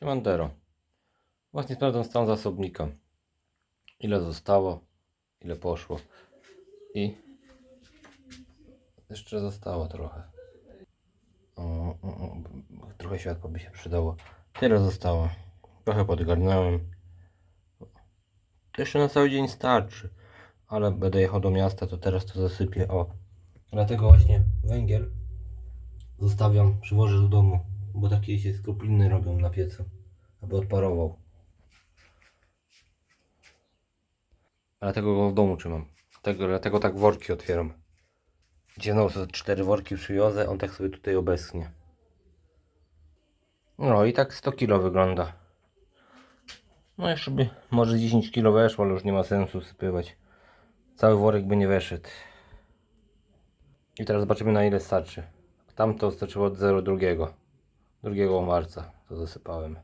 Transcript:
Siemandero. Właśnie sprawdzam stan zasobnika. Ile zostało, ile poszło. I jeszcze zostało trochę. O, o, o, trochę światła by się przydało. Tyle zostało. Trochę podgarnąłem. Jeszcze na cały dzień starczy. Ale będę jechał do miasta, to teraz to zasypię. O. Dlatego właśnie węgiel zostawiam, przywożę do domu. Bo takie się skropliny robią na piecu. Aby odparował. Dlatego go w domu trzymam. Dlatego, dlatego tak worki otwieram. Gdzie no, cztery worki przywiozę, on tak sobie tutaj obeschnie. No i tak 100 kilo wygląda. No jeszcze by może 10 kilo weszło, ale już nie ma sensu sypywać. Cały worek by nie weszedł. I teraz zobaczymy na ile starczy. Tamto starczyło od 02. 2 marca to zasypałem.